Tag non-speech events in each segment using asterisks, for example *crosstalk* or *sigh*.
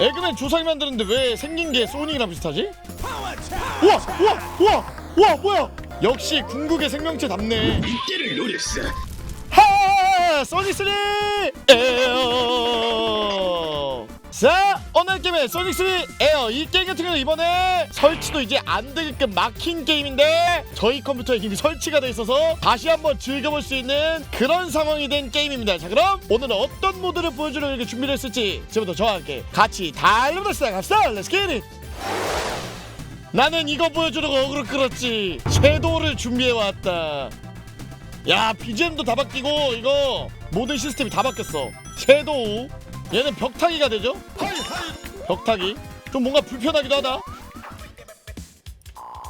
에그맨 조상이 만드는데 왜 생긴 게 소닉이랑 비슷하지? 우와 우와 우와 우와 뭐야 역시 궁극의 생명체답네 이때를 노렸어. 하 소닉 3 에어 자 오늘 게임의 소닉3 에어. 이 게임 같은 경우는 이번에 설치도 이제 안 되게끔 막힌 게임인데 저희 컴퓨터에 이미 설치가 돼 있어서 다시 한번 즐겨볼 수 있는 그런 상황이 된 게임입니다. 자 그럼 오늘은 어떤 모드를 보여주려고 이렇게 준비를 했을지 지금부터 저와 함께 같이 달려보다 시작합시다. 렛츠 기릿 나는 이거 보여주려고 어그로 끌었지. 섀도우를 준비해왔다. 야 BGM도 다 바뀌고 이거 모든 시스템이 다 바뀌었어. 섀도우? 얘는 벽타기가 되죠? 벽타기 좀 뭔가 불편하기도 하다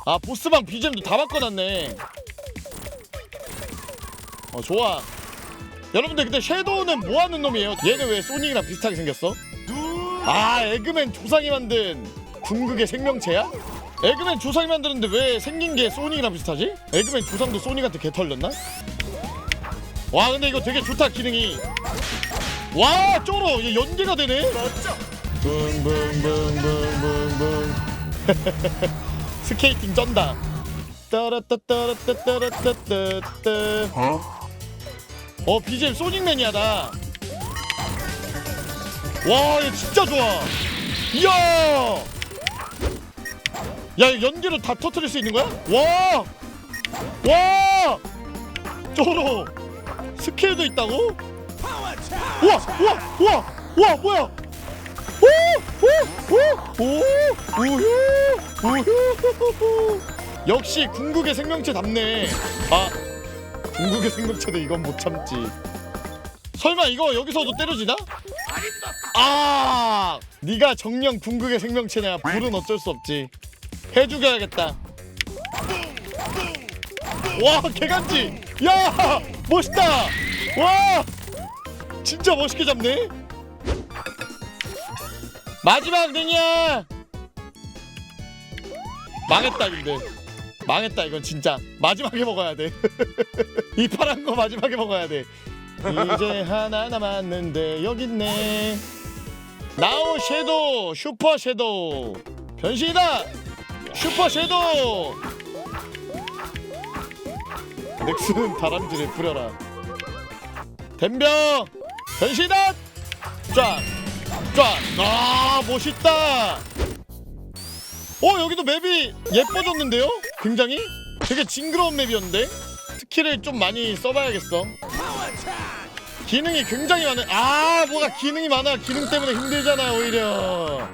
아 보스방 BGM도 다 바꿔놨네 어 좋아 여러분들 근데 섀도우는 뭐하는 놈이에요? 얘는 왜 소닉이랑 비슷하게 생겼어? 아 에그맨 조상이 만든 궁극의 생명체야? 에그맨 조상이 만드는데 왜 생긴 게 소닉이랑 비슷하지? 에그맨 조상도 소닉한테 개 털렸나? 와 근데 이거 되게 좋다 기능이 와 쩔어 얘 연계가 되네 붕붕붕붕붕붕 *laughs* 스케이팅 쩐다 따라따따라따따라따따따 어 BGM 소닉맨이야 나와얘 진짜 좋아 이야 야 이거 연기로 다 터트릴 수 있는 거야? 와! 와! 쩔어 스케일도 있다고? 우와! 우와! 우와! 우와 뭐야! 오! 우유! 우유! 역시 궁극의 생명체답네 아 궁극의 생명체도 이건 못 참지 설마 이거 여기서도 때려지나? 아! 네가 정령 궁극의 생명체냐 불은 어쩔 수 없지 해 죽여야겠다. 와 개간지. 야 멋있다. 와 진짜 멋있게 잡네. 마지막 링이야. 망했다 근데. 망했다 이건 진짜 마지막에 먹어야 돼. *laughs* 이 파란 거 마지막에 먹어야 돼. 이제 하나 남았는데 여기 있네. 나우 섀도우 슈퍼 섀도우 변신이다. 슈퍼 섀도우 넥슨은 다람쥐를 부려라 덤벼 변신다 쫙 쫙아 멋있다. 어 여기도 맵이 예뻐졌는데요? 굉장히? 되게 징그러운 맵이었는데? 스킬을 좀 많이 써봐야겠어. 기능이 굉장히 많아. 아 뭐가 기능이 많아. 기능 때문에 힘들잖아 오히려.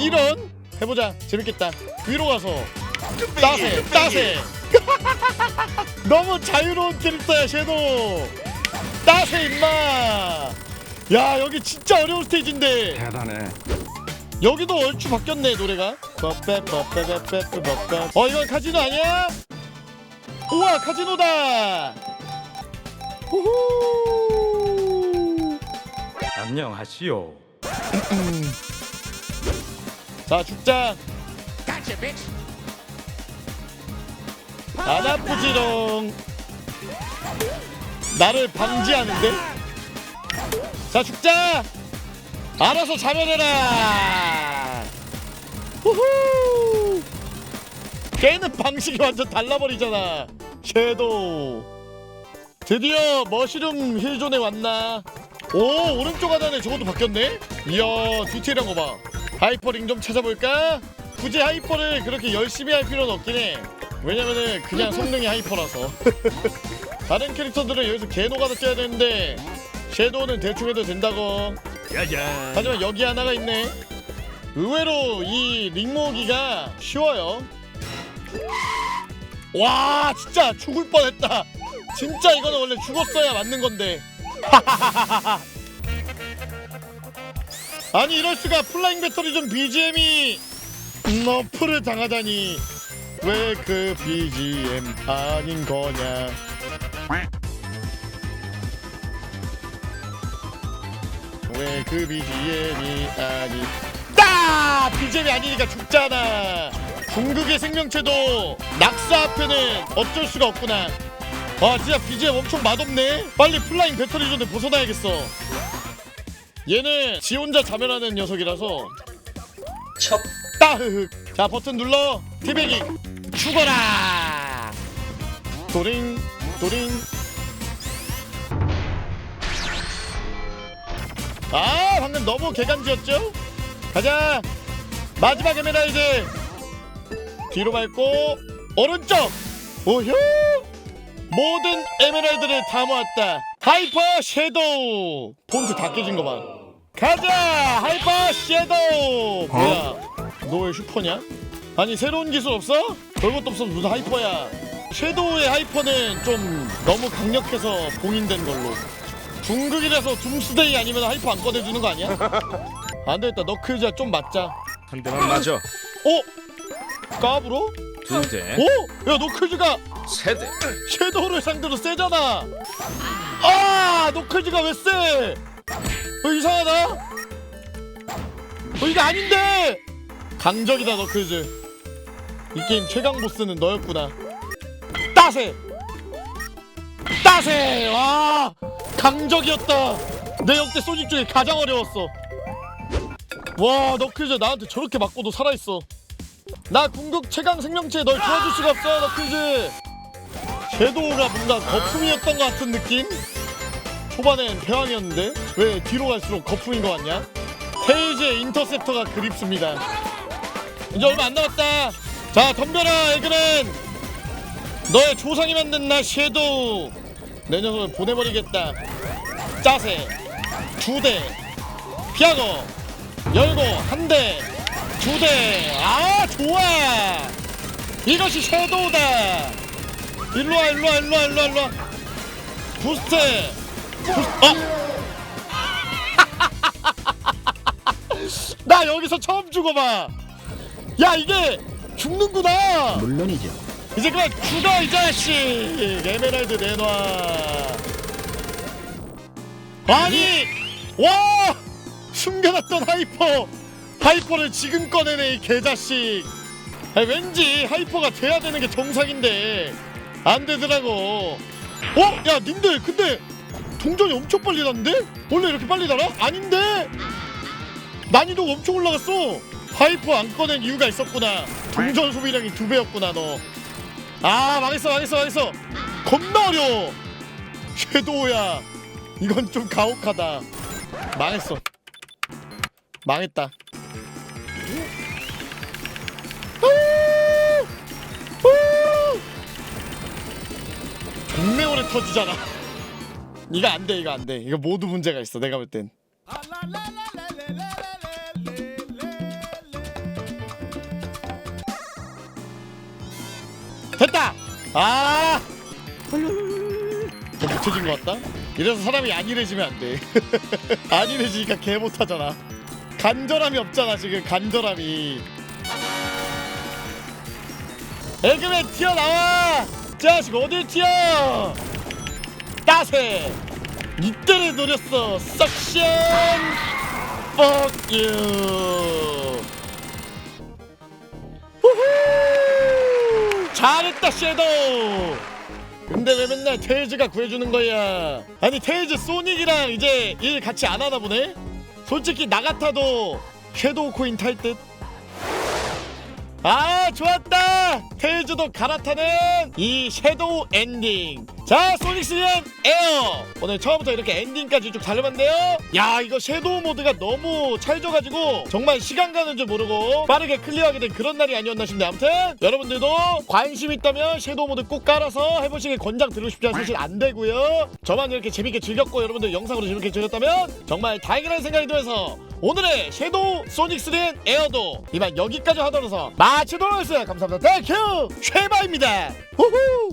이런? 해보자. 재밌겠다. 위로 가서. 따세 따세. *laughs* 너무 자유로운 캐릭터야 섀도우. 따세 임마 야 여기 진짜 어려운 스테이지인데. 대단해. 여기도 얼추 바뀌었네 노래가. 뻑빼뻑빼빼빼뻑빼. 어 이건 카지노 아니야? 우와 카지노다. 후후. 안녕하시오. *clears throat* 자 죽자. 안 아프지롱. 나를 방지하는데 자 죽자! 알아서 자멸해라! 후후! 걔는 방식이 완전 달라버리잖아. 섀도우. 드디어 머시룸 힐존에 왔나? 오 오른쪽 하단에 저것도 바뀌었네? 이야 디테일한 거봐. 하이퍼링 좀 찾아볼까? 굳이 하이퍼를 그렇게 열심히 할 필요는 없긴 해. 왜냐면은 그냥 성능이 하이퍼라서. *laughs* 다른 캐릭터들은 여기서 개노가다 쪄야 되는데 섀도우는 대충 해도 된다고. 야야. 하지만 여기 하나가 있네. 의외로 이 링모기가 쉬워요. 와 진짜 죽을 뻔했다. 진짜 이거는 원래 죽었어야 맞는 건데. *laughs* 아니 이럴 수가. 플라잉 배터리 좀 BGM이 너프를 당하다니. 왜 그 BGM 아닌 거냐 왜 그 BGM이 아니. 따 BGM이 아니니까 죽잖아. 궁극의 생명체도 낙사 앞에는 어쩔 수가 없구나. 와 진짜 BGM 엄청 맛없네. 빨리 플라잉 배터리 존에 벗어나야겠어. 얘는 지 혼자 자멸하는 녀석이라서. 첩. 따흑 자 버튼 눌러. 티베기 죽어라. 도링 도링 아 방금 너무 개간지였죠? 가자. 마지막 에메랄드 뒤로 밟고 오른쪽. 오효! 모든 에메랄드를 다 모았다. 하이퍼 섀도우. 폰트 다 깨진 거봐. 가자! 하이퍼 섀도우. 뭐야? 너 왜 슈퍼냐? 아니 새로운 기술 없어? 별것도 없어 무슨 하이퍼야? 섀도우의 하이퍼는 좀 너무 강력해서 봉인된 걸로 중극이라서 둠스데이 아니면 하이퍼 안 꺼내주는 거 아니야? 안 되겠다 너클즈야 좀 맞자 한 대만 맞아. 어? 까불어? 두 대, 어? 야 노클즈가 세 대. 섀도우를 상대로 세잖아 아 노클즈가 왜 세? 어 이상하다 어 이거 아닌데 강적이다 너클즈 이 게임 최강 보스는 너였구나 따세 따세 와 강적이었다. 내 역대 소닉 중에 가장 어려웠어. 와 너클즈 나한테 저렇게 맞고도 살아있어. 나 궁극 최강 생명체 널 도와줄 수가 없어 너클즈. 섀도우가 뭔가 거품이었던 것 같은 느낌? 초반엔 배왕이었는데 왜 뒤로 갈수록 거품인 것 같냐? 테이지의 인터셉터가 그립습니다. 이제 얼마 안 남았다. 자 덤벼라 에그는 너의 조상이 만든 나 섀도우 내 녀석을 보내버리겠다. 짜세 두 대 피하고 열고 한대두대아 좋아. 이것이 섀도우다. 일로와 일로와 일로와 일로와 일로와. 부스트 부스 어? *laughs* 나 여기서 처음 죽어봐. 야 이게 죽는구나. 물론이죠. 이제 그만 죽어 이 자식! 에메랄드 내놔 아니 와! 숨겨놨던 하이퍼. 하이퍼를 지금 꺼내네 이 개자식. 아니, 왠지 하이퍼가 돼야 되는 게 정상인데. 안 되더라고. 어? 야 님들 근데 동전이 엄청 빨리 났는데? 원래 이렇게 빨리 날아? 아닌데? 난이도가 엄청 올라갔어. 하이퍼 안 꺼낸 이유가 있었구나. 동전 소비량이 두 배였구나 너 아 망했어 망했어 망했어. 겁나 어려워. 섀도우야. 이건 좀 가혹하다. 망했어. 망했다. 오래 터지잖아. *laughs* 이거 안돼 이거 안돼. 이거 모두 문제가 있어 내가 볼땐 됐다! 아! 더 못해진 것 같다? 이래서 사람이 안일해지면 안 돼. *laughs* 안일해지니까 개 못하잖아. 간절함이 없잖아 지금 간절함이. 에그맨 튀어나와! 자식 어딜 튀어? 따세! 이때를 노렸어. 썩션! fuck you 잘했다 섀도우 근데 왜 맨날 테이즈가 구해주는 거야? 아니 테이즈 소닉이랑 이제 일 같이 안 하나 보네? 솔직히 나 같아도 섀도우 코인 탈듯 아 좋았다! 테이즈도 갈아타는 이 섀도우 엔딩. 자 소닉 시즌 에어! 오늘 처음부터 이렇게 엔딩까지 쭉 달려봤는데요. 야 이거 섀도우 모드가 너무 찰져가지고 정말 시간 가는 줄 모르고 빠르게 클리어하게 된 그런 날이 아니었나 싶네 아무튼 여러분들도 관심 있다면 섀도우 모드 꼭 깔아서 해보시길 권장 드리고 싶지만 사실 안 되고요. 저만 이렇게 재밌게 즐겼고 여러분들 영상으로 재밌게 즐겼다면 정말 다행이라는 생각이 들어서 오늘의 섀도우 소닉 3 에어도. 이만 여기까지 하도록 해서 마치도록 하겠습니다. 감사합니다. 땡큐 쉐바입니다. 후후.